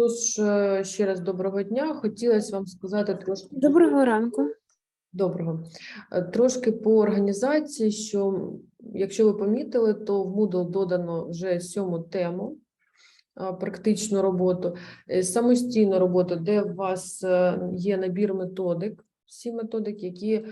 Тож е, ще раз доброго дня. Хотілося вам сказати трошки Доброго ранку. доброго. Е, Трошки по організації, що якщо ви помітили, то в Moodle додано вже сьому тему. е, Практичну роботу, самостійну роботу, де у вас є набір методик, всі методики, які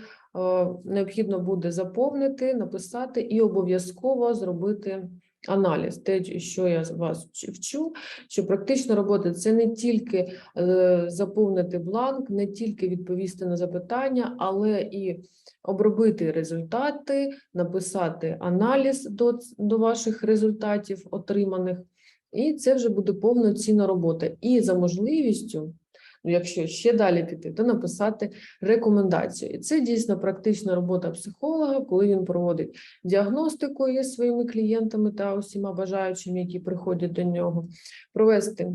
необхідно буде заповнити, написати і обов'язково зробити аналіз. Те, що я вас вчу, що практична робота це не тільки е, заповнити бланк, не тільки відповісти на запитання, але і обробити результати, написати аналіз до, до ваших результатів отриманих. І це вже буде повноцінна робота. І за можливістю, ну, якщо ще далі піти, то написати рекомендацію. І це дійсно практична робота психолога, коли він проводить діагностику із своїми клієнтами та усіма бажаючими, які приходять до нього, провести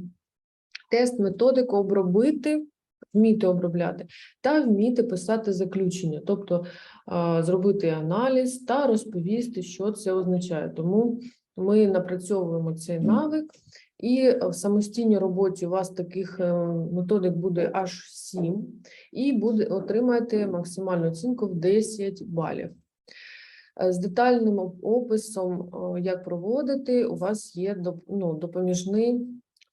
тест, методику, обробити, вміти обробляти та вміти писати заключення, тобто зробити аналіз та розповісти, що це означає. Тому ми напрацьовуємо цей навик, і в самостійній роботі у вас таких е, методик буде аж 7, і буде отримаєте максимальну оцінку в 10 балів. Е, З детальним описом, як проводити, у вас є ну, допоміжний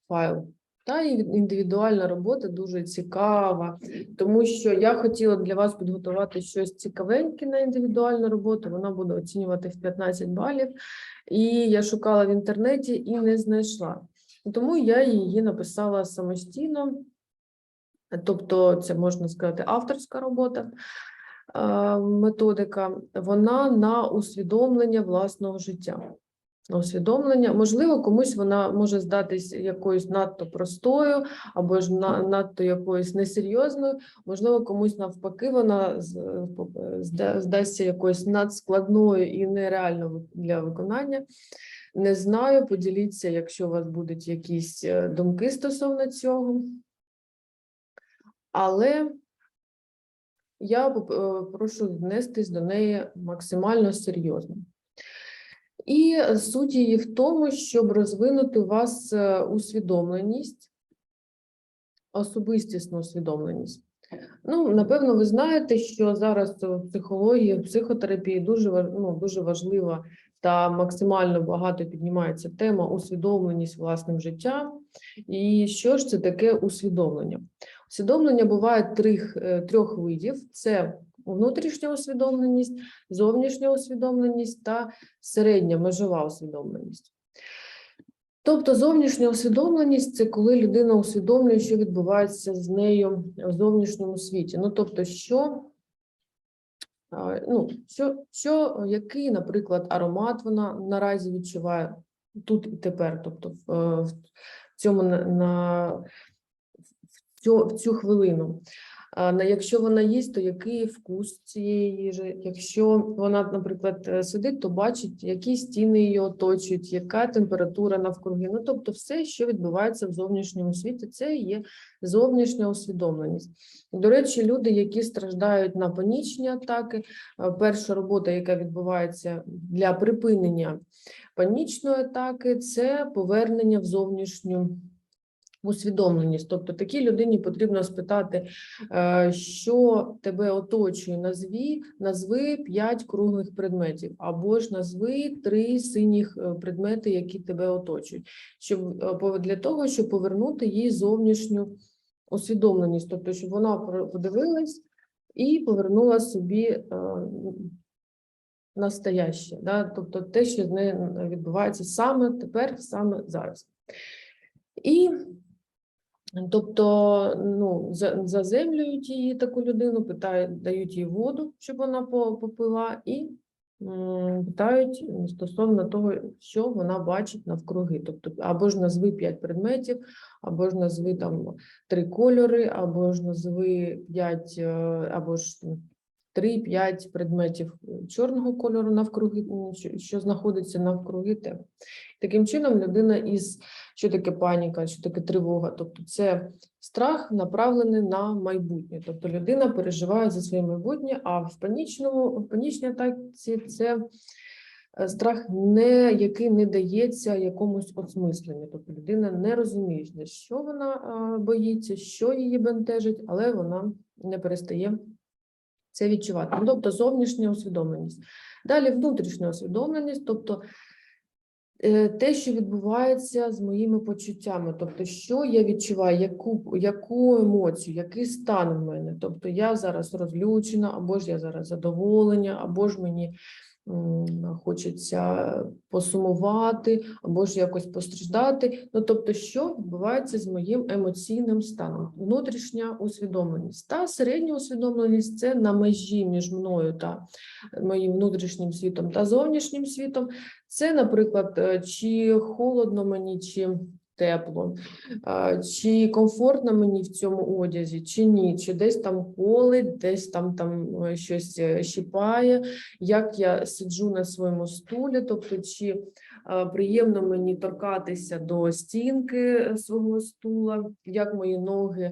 файл. Та індивідуальна робота дуже цікава, тому що я хотіла для вас підготувати щось цікавеньке на індивідуальну роботу. Вона буде оцінювати в 15 балів. І я шукала в інтернеті і не знайшла. Тому я її написала самостійно, тобто це можна сказати авторська робота, е, методика. Вона на усвідомлення власного життя. Усвідомлення, можливо, комусь вона може здатись якоюсь надто простою, або ж надто якоюсь несерйозною. Можливо, комусь навпаки, вона здасться якоюсь надскладною і нереальною для виконання. Не знаю, поділіться, якщо у вас будуть якісь е, думки стосовно цього. Але я е, прошу віднестись до неї максимально серйозно. І суть її в тому, щоб розвинути у вас е, усвідомленість, особистісну усвідомленість. Ну, напевно, ви знаєте, що зараз в психології, в психотерапії дуже, ну, дуже важлива та максимально багато піднімається тема усвідомленість власним життям. І що ж це таке усвідомлення? Усвідомлення буває трьох, е, трьох видів: це внутрішня усвідомленість, зовнішня усвідомленість та середня межова усвідомленість. Тобто зовнішня усвідомленість це коли людина усвідомлює, що відбувається з нею в зовнішньому світі. Ну, тобто, що, ну, що, що який, наприклад, аромат вона наразі відчуває тут і тепер, тобто в, в цьому на, на в цю, в цю хвилину. А, Якщо вона їсть, то який вкус цієї їжі? Якщо вона, наприклад, е, сидить, то бачить, які стіни її оточують, яка температура навкруги. Ну, тобто, все, що відбувається в зовнішньому світі, це є зовнішня усвідомленість. До речі, люди, які страждають на панічні атаки, е, перша робота, яка відбувається для припинення панічної атаки, це повернення в зовнішню усвідомленість. Тобто такій людині потрібно спитати, е, що тебе оточує, назві, назви 5 круглих предметів, або ж назви 3 синіх е, предмети, які тебе оточують, щоб е, для того, щоб повернути їй зовнішню усвідомленість, тобто, щоб вона подивилась і повернула собі настояще, да? тобто те, що з нею відбувається саме тепер, саме зараз. І Тобто, ну, заземлюють її таку людину, питають, дають їй воду, щоб вона попила, і питають стосовно того, що вона бачить навкруги. Тобто, або ж назви п'ять предметів, або ж назви там три кольори, або ж назви п'ять, е, або ж три-п'ять предметів чорного кольору навкруги, що, знаходиться навкруги тебе. Таким чином, людина із що таке паніка, що таке тривога? Тобто, це страх направлений на майбутнє. Тобто людина переживає за своє майбутнє, а в панічному в панічній атаці це е, страх, не, який не дається якомусь осмисленню. Тобто людина не розуміє, що вона е, боїться, що її бентежить, але вона не перестає це відчувати. Ну, Тобто зовнішня усвідомленість. Далі внутрішня усвідомленість, тобто е, те, що відбувається з моїми почуттями, тобто, що я відчуваю, яку, яку емоцію, який стан в мене. Тобто я зараз розлючена, або ж я зараз задоволення, або ж мені хочеться посумувати, або ж якось постраждати. Ну, тобто, що відбувається з моїм емоційним станом? Внутрішня усвідомленість та середня усвідомленість це на межі між мною та моїм внутрішнім світом та зовнішнім світом. Це, наприклад, е, чи холодно мені, чи тепло, чи комфортно мені в цьому одязі, чи ні, чи десь там колить, десь там, там е, щось е, щипає, як я сиджу на своєму стулі, тобто чи приємно мені торкатися до стінки е, свого стула, як мої ноги.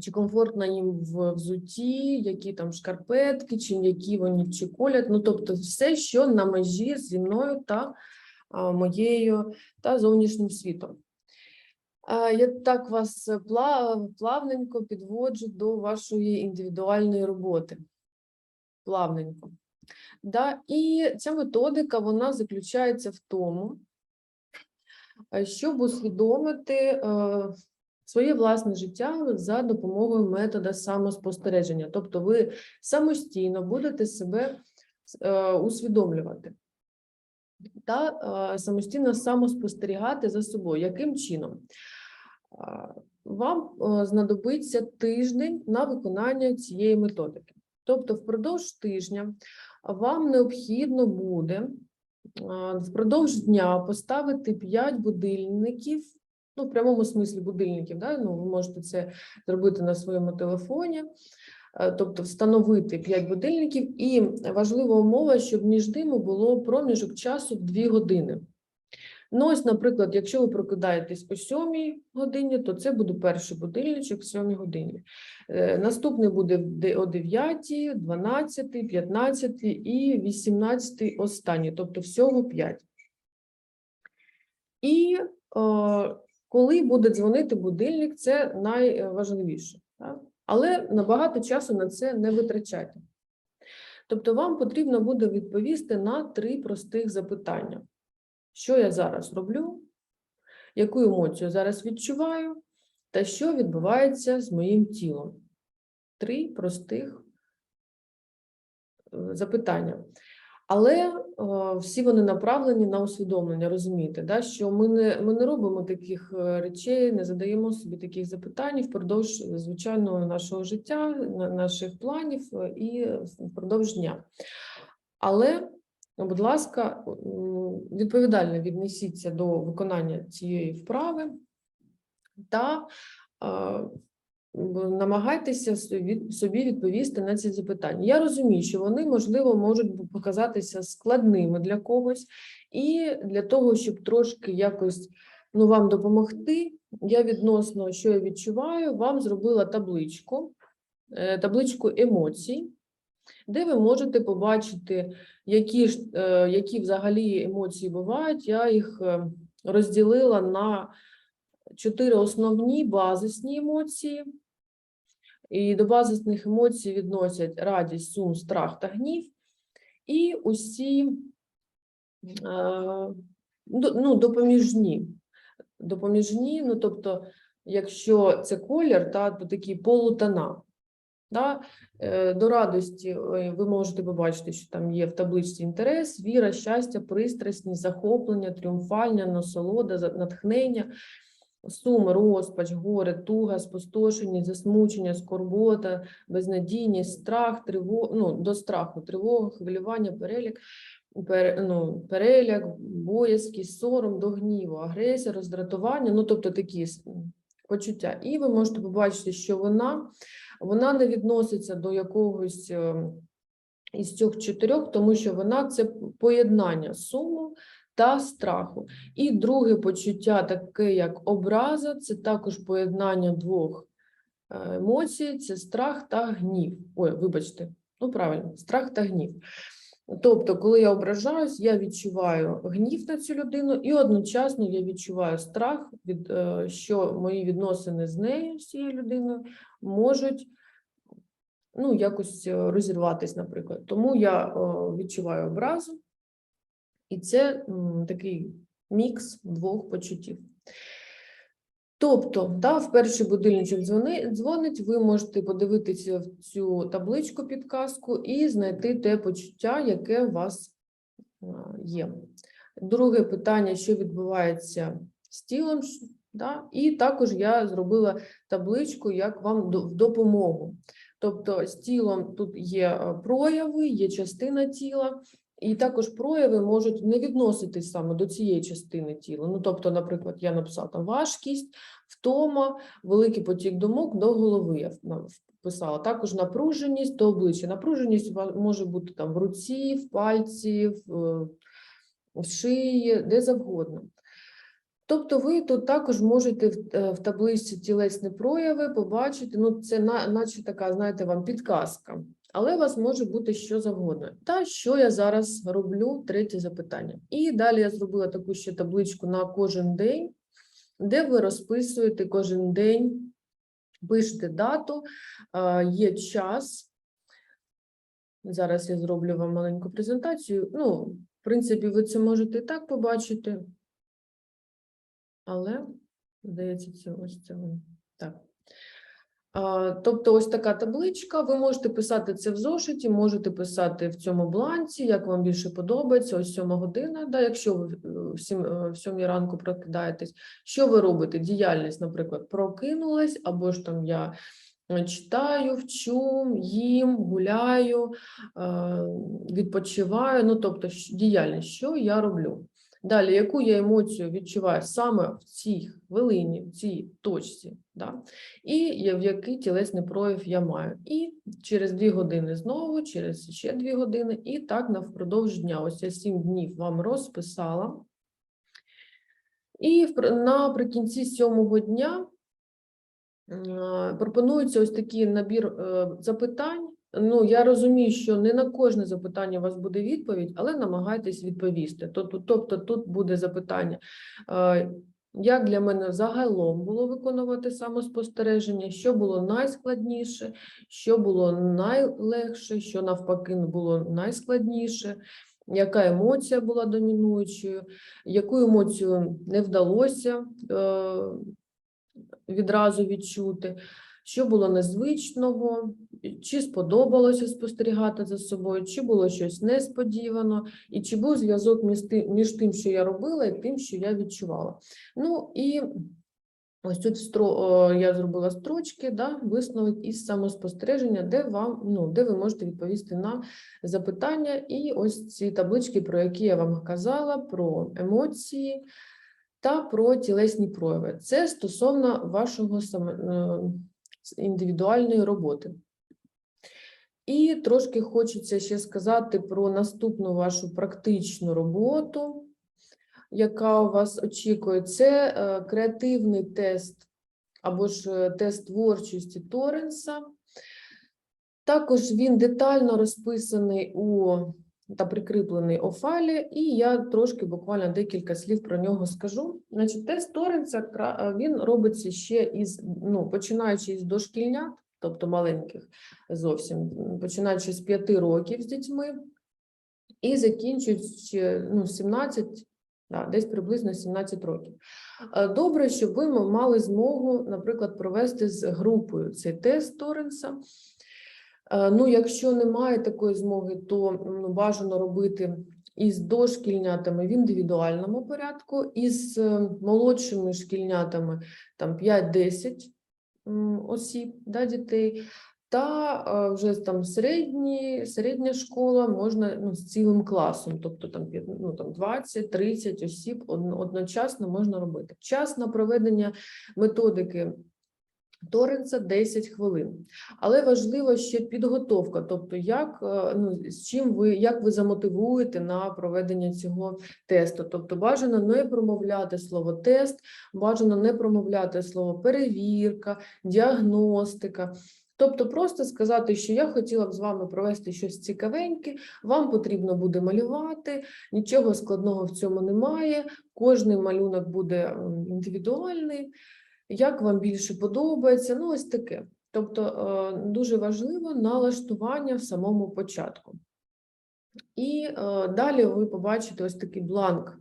чи комфортно їм в взутті, які там шкарпетки, чи які вони чи колять. Ну, тобто, все, що на межі зі мною та моєю та зовнішнім світом. Я так вас е, плавненько підводжу до вашої індивідуальної роботи. Плавненько. Да? І ця методика вона заключається в тому, е, щоб усвідомити е, своє власне життя за допомогою метода самоспостереження. Тобто ви самостійно будете себе усвідомлювати та е, самостійно самоспостерігати за собою. Яким чином? Е, Вам е, знадобиться тиждень на виконання цієї методики. Тобто, впродовж тижня вам необхідно буде впродовж дня поставити 5 будильників, ну, в прямому смислі будильників, да? ну, ви можете це зробити на своєму телефоні, тобто встановити 5 будильників, і важлива умова, щоб між ними було проміжок часу в 2 години. Ну, ось, наприклад, якщо ви прокидаєтесь о 7 годині, то це буде перший будильничок в 7 годині. Е, Наступний буде о 9, 12, 15 і 18 останній, тобто всього 5. І е, коли буде дзвонити будильник, це найважливіше. Так? Але набагато часу на це не витрачайте. Тобто вам потрібно буде відповісти на три простих запитання. Що я зараз роблю? Яку емоцію зараз відчуваю? Та що відбувається з моїм тілом? Три простих е, запитання. Але е, всі вони направлені на усвідомлення, розумієте, да? що ми не, ми не робимо таких е, речей, не задаємо собі таких запитань впродовж е, звичайного нашого життя, наших планів і впродовж дня. Але, будь ласка, відповідально віднесіться до виконання цієї вправи та намагайтеся собі відповісти на ці запитання. Я розумію, що вони, можливо, можуть показатися складними для когось, і для того, щоб трошки якось ну, вам допомогти, я відносно, що я відчуваю, вам зробила табличку, е, табличку емоцій, де ви можете побачити, які, ж, е, які взагалі емоції бувають. Я їх е, розділила на чотири основні базисні емоції. І до базисних емоцій відносять радість, сум, страх та гнів. І усі е, ну, допоміжні. Допоміжні, ну тобто, якщо це колір, та, то такі полутона. Да? Е, До радості е, ви можете побачити, що там є в табличці інтерес, віра, щастя, пристрасність, захоплення, тріумфальня, насолода, натхнення, сум, розпач, горе, туга, спустошеність, засмучення, скорбота, безнадійність, страх, тривога, ну, до страху, тривога, хвилювання, перелік, пере, ну, переляк, боязкість, сором, до гніву, агресія, роздратування, ну, тобто такі почуття. І ви можете побачити, що вона, вона не відноситься до якогось е, із цих чотирьох, тому що вона це поєднання суму та страху. І друге почуття, таке як образа, це також поєднання двох е, емоцій: це страх та гнів. Ой, вибачте, ну правильно, страх та гнів. Тобто, коли я ображаюсь, я відчуваю гнів на цю людину, і одночасно я відчуваю страх, від, е, що мої відносини з нею, з цією людиною, можуть ну, якось е, розірватись, наприклад. Тому я відчуваю образу, і це такий мікс двох почуттів. Тобто, да, в перший будильничок дзвонить, ви можете подивитися в цю табличку підказку і знайти те почуття, яке у вас є. Друге питання, що відбувається з тілом, да? і також я зробила табличку, як вам в допомогу. Тобто з тілом тут є прояви, є частина тіла, і також прояви можуть не відноситись саме до цієї частини тіла. Ну, тобто, наприклад, я написала там важкість, втома, великий потік думок до голови. Я вписала. Також напруженість до обличчя. Напруженість може бути там в руці, в пальці, в, в шиї, де завгодно. Тобто ви тут також можете в, е, в табличці тілесні прояви побачити, ну це на, наче така, знаєте, вам підказка, але у вас може бути що завгодно. Та що я зараз роблю? Третє запитання. І далі я зробила таку ще табличку на кожен день, де ви розписуєте кожен день, пишете дату, є час. Зараз я зроблю вам маленьку презентацію. Ну, в принципі, ви це можете і так побачити. Але, здається, це ось це. Так. Тобто, ось така табличка. Ви можете писати це в зошиті, можете писати в цьому бланці, як вам більше подобається. Ось сьома година. Да, якщо ви е, е, в сьомій ранку прокидаєтесь, що ви робите? Діяльність, наприклад, прокинулась, або ж там я е, читаю, вчу, їм, гуляю, відпочиваю. Ну, тобто, діяльність, що я роблю? Далі, яку я емоцію відчуваю саме в цій хвилині, в цій точці, да? і в який тілесний прояв я маю. І через дві години знову, через ще дві години, і так навпродовж дня. Ось я сім днів вам розписала. І наприкінці сьомого дня пропонується ось такий набір е, запитань. Ну, я розумію, що не на кожне запитання у вас буде відповідь, але намагайтесь відповісти. Тобто, тут буде запитання, як для мене загалом було виконувати самоспостереження, що було найскладніше, що було найлегше, що навпаки було найскладніше, яка емоція була домінуючою, яку емоцію не вдалося е, відразу відчути, що було незвичного, чи сподобалося спостерігати за собою, чи було щось несподівано, і чи був зв'язок між тим, що я робила, і тим, що я відчувала. Ну і ось тут стро, я зробила строчки, да, висновок із самоспостереження, де вам, ну, де ви можете відповісти на запитання, і ось ці таблички, про які я вам казала, про емоції та про тілесні прояви. Це стосовно вашого е, індивідуальної роботи. І трошки хочеться ще сказати про наступну вашу практичну роботу, яка у вас очікує. Це е, креативний тест або ж е, тест творчості Торренса. Також він детально розписаний у та прикріплений у файлі, і я трошки буквально декілька слів про нього скажу. Значить, тест Торренса е, він робиться ще із, ну, починаючи із дошкільнят, тобто маленьких зовсім, починаючи з 5 років з дітьми, і закінчуючи ну, 17, да, десь приблизно 17 років. Е, Добре, щоб ви мали змогу, наприклад, провести з групою цей тест Торренса. Е, Ну, якщо немає такої змоги, то ну, бажано робити із дошкільнятами в індивідуальному порядку, із е, молодшими шкільнятами там 5-10 м, осіб, да, дітей, та е, вже там середні, середня школа можна ну, з цілим класом, тобто там, ну, там 20-30 осіб одно- одночасно можна робити. Час на проведення методики Торренса 10 хвилин. Але важливо ще підготовка, тобто як, е, ну, з чим ви, як ви замотивуєте на проведення цього тесту. Тобто бажано не промовляти слово тест, бажано не промовляти слово перевірка, діагностика. Тобто просто сказати, що я хотіла б з вами провести щось цікавеньке, вам потрібно буде малювати, нічого складного в цьому немає, кожний малюнок буде індивідуальний, як вам більше подобається, ну ось таке. Тобто е, дуже важливо налаштування в самому початку. І е, далі ви побачите ось такий бланк,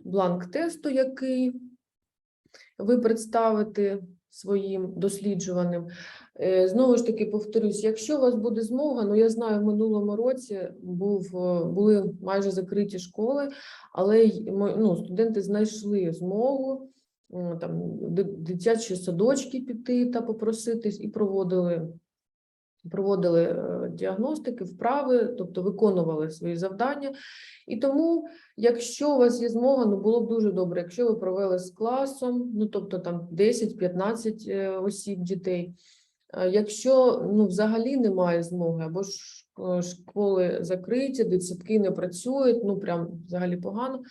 бланк тесту, який ви представите своїм досліджуваним. Е, Знову ж таки, повторюсь, якщо у вас буде змога, ну я знаю, в минулому році був, були майже закриті школи, але ну, студенти знайшли змогу там, дитячі садочки піти та попроситись і проводили проводили е, діагностики, вправи, тобто виконували свої завдання. І тому, якщо у вас є змога, ну було б дуже добре, якщо ви провели з класом, ну тобто там 10-15 е, осіб дітей. Е, Якщо ну, взагалі немає змоги, або ж школи закриті, дитсадки не працюють, ну прям взагалі погано,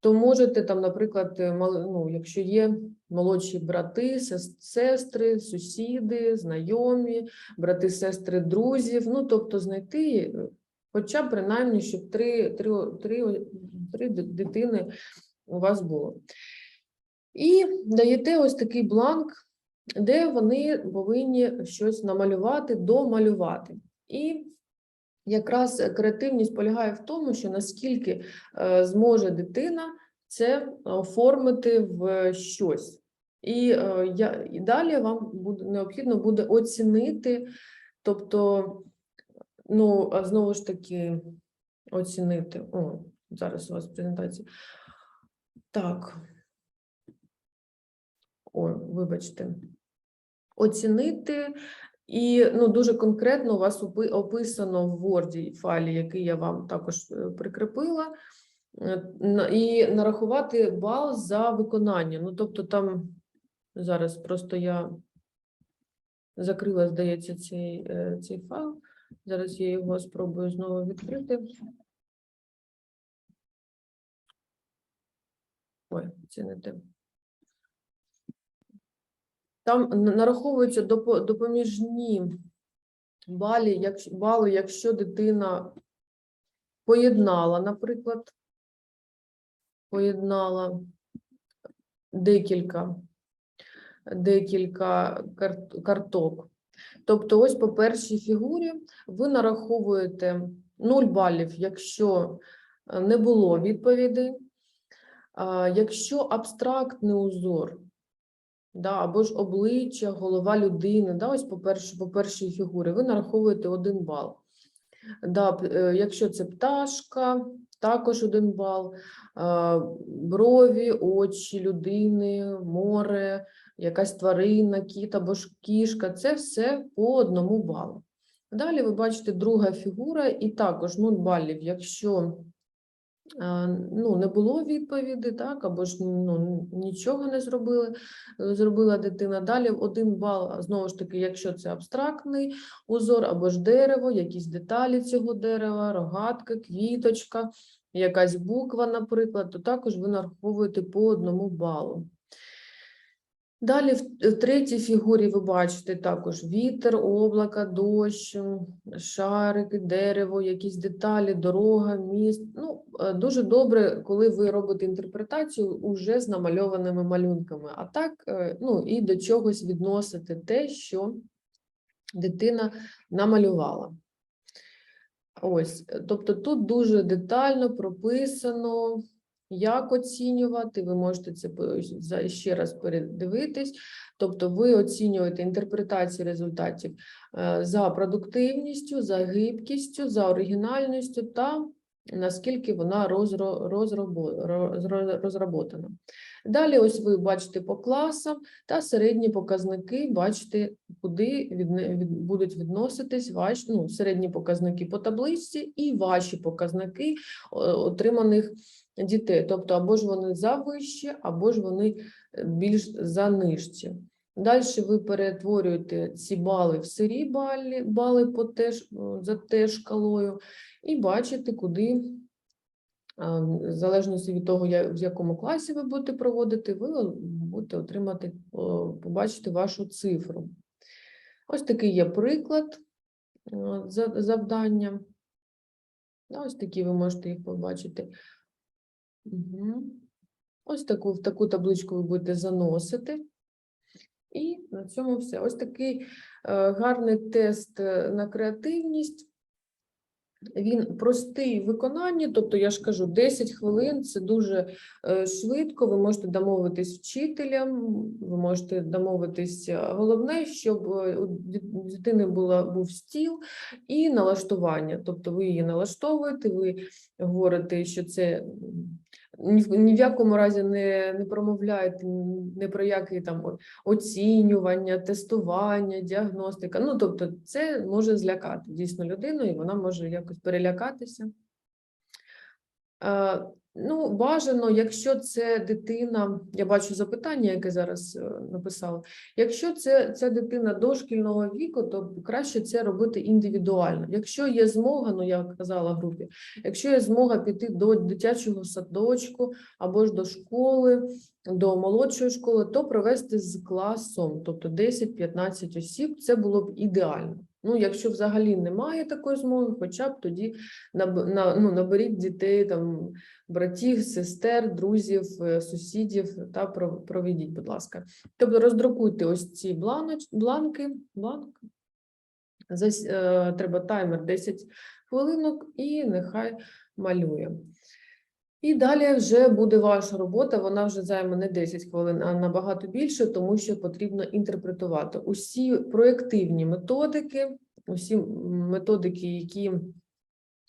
то можете там, наприклад, е, ну, якщо є молодші брати, сес- сестри, сусіди, знайомі, брати, сестри, друзів. Ну, тобто знайти, е, хоча б принаймні, щоб три, три, три, три дитини у вас було. І даєте ось такий бланк, де вони повинні щось намалювати, домалювати. І якраз креативність полягає в тому, що наскільки е, зможе дитина це оформити в щось. І, е, я, і далі вам буде необхідно буде оцінити, тобто, ну, знову ж таки, оцінити. О, зараз у вас презентація. Так. Ой, вибачте. Оцінити і ну, дуже конкретно у вас описано в Word файлі, який я вам також е, прикріпила, е, і нарахувати бал за виконання. Ну, тобто там зараз просто я закрила, здається, цей, е, цей файл. Зараз я його спробую знову відкрити. Ой, це не те. Там нараховуються допоміжні бали, якщо дитина поєднала, наприклад, поєднала декілька, декілька карток. Тобто, ось по першій фігурі ви нараховуєте 0 балів, якщо е, не було відповідей. Якщо абстрактний узор, да, або ж обличчя, голова людини, да, ось по, перш, по першій фігурі, ви нараховуєте один бал. Да, е, якщо це пташка, також один бал, брові, очі людини, море, якась тварина, кіт або ж кішка, це все по одному балу. Далі ви бачите друга фігура, і також 0 балів, якщо ну, не було відповіді, так, або ж ну, нічого не зробили, е, зробила дитина. Далі один бал, знову ж таки, якщо це абстрактний узор, або ж дерево, якісь деталі цього дерева, рогатка, квіточка, якась буква, наприклад, то також ви нараховуєте по одному балу. Далі в, в третій фігурі ви бачите також вітер, облака, дощ, шарики, дерево, якісь деталі, дорога, міст. Ну, е, дуже добре, коли ви робите інтерпретацію уже з намальованими малюнками. А так, е, ну і до чогось відносите те, що дитина намалювала. Ось, е, тобто тут дуже детально прописано, як оцінювати. Ви можете це ще раз передивитись. Тобто, ви оцінюєте інтерпретацію результатів е, за продуктивністю, за гибкістю, за оригінальністю та наскільки вона розро, розроботана. Далі, ось ви бачите по класам та середні показники, бачите, куди від, будуть відноситись ваші ну, середні показники по табличці і ваші показники отриманих дітей. Тобто, або ж вони завищі, або ж вони е, більш занижчі. Далі ви перетворюєте ці бали в сирі бали, бали по теж, за теж шкалою, і бачите, куди В залежності від того, в якому класі ви будете проводити, ви будете отримати, побачити вашу цифру. Ось такий є приклад завдання. Ось такі ви можете їх побачити. Угу. Ось таку, в таку табличку ви будете заносити. І на цьому все. Ось такий е, гарний тест е, на креативність. Він простий в виконанні, тобто я ж кажу, 10 хвилин це дуже е, швидко. Ви можете домовитись вчителям, ви можете домовитись. Головне, щоб у дитини була був стіл і налаштування. Тобто ви її налаштовуєте, ви говорите, що це ні в ні в якому разі не, не промовляєте не про які там оцінювання, тестування, діагностика. Ну, тобто, це може злякати дійсно людину, і вона може якось перелякатися. Ну, бажано, якщо це дитина, я бачу запитання, яке зараз е, написала. Якщо це ця дитина дошкільного віку, то краще це робити індивідуально. Якщо є змога, ну я казала групі, якщо є змога піти до дитячого садочку або ж до школи, до молодшої школи, то провести з класом, тобто 10-15 осіб, це було б ідеально. Ну, якщо взагалі немає такої змоги, хоча б тоді ну, наберіть дітей, там, братів, сестер, друзів, е, сусідів та проведіть, будь ласка. Тобто роздрукуйте ось ці бланоч, бланки, бланк. Зас, е, треба таймер 10 хвилинок і нехай малює. І далі вже буде ваша робота, вона вже займе не 10 хвилин, а набагато більше, тому що потрібно інтерпретувати усі проєктивні методики, усі методики, які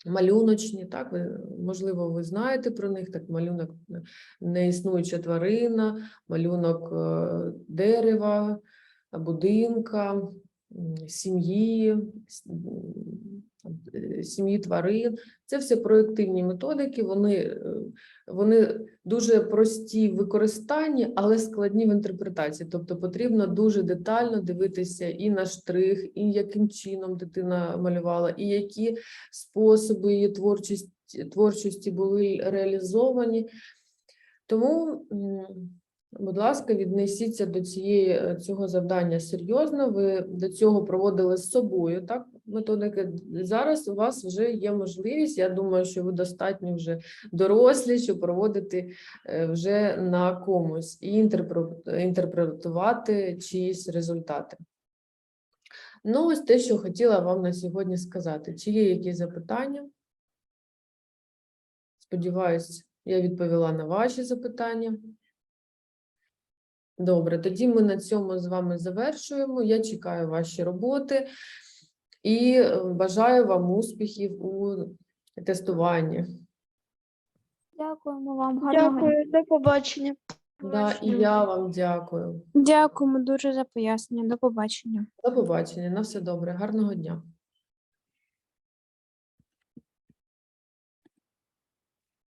малюночні, так, ви, можливо, ви знаєте про них, так, малюнок е, неіснуюча тварина, малюнок е, дерева, будинка, сім'ї, сім'ї тварин. Це все проєктивні методики, вони, е, вони дуже прості в використанні, але складні в інтерпретації. Тобто потрібно дуже детально дивитися і на штрих, і яким чином дитина малювала, і які способи її творчості, творчості були реалізовані. Тому, будь ласка, віднесіться до цієї е, цього завдання серйозно. Ви до цього проводили з собою так методики. Зараз у вас вже є можливість. Я думаю, що ви достатньо вже дорослі, щоб проводити е, вже на комусь і інтерпретувати чиїсь результати. Ну, ось те, що хотіла вам на сьогодні сказати. Чи є якісь запитання? Сподіваюсь, я відповіла на ваші запитання. Добре, тоді ми на цьому з вами завершуємо. Я чекаю ваші роботи і е, бажаю вам успіхів у тестуванні. Дякуємо вам. Гарного. Дякую, до побачення. Да, і я вам дякую. Дякуємо дуже за пояснення. До побачення. До побачення. На все добре. Гарного дня.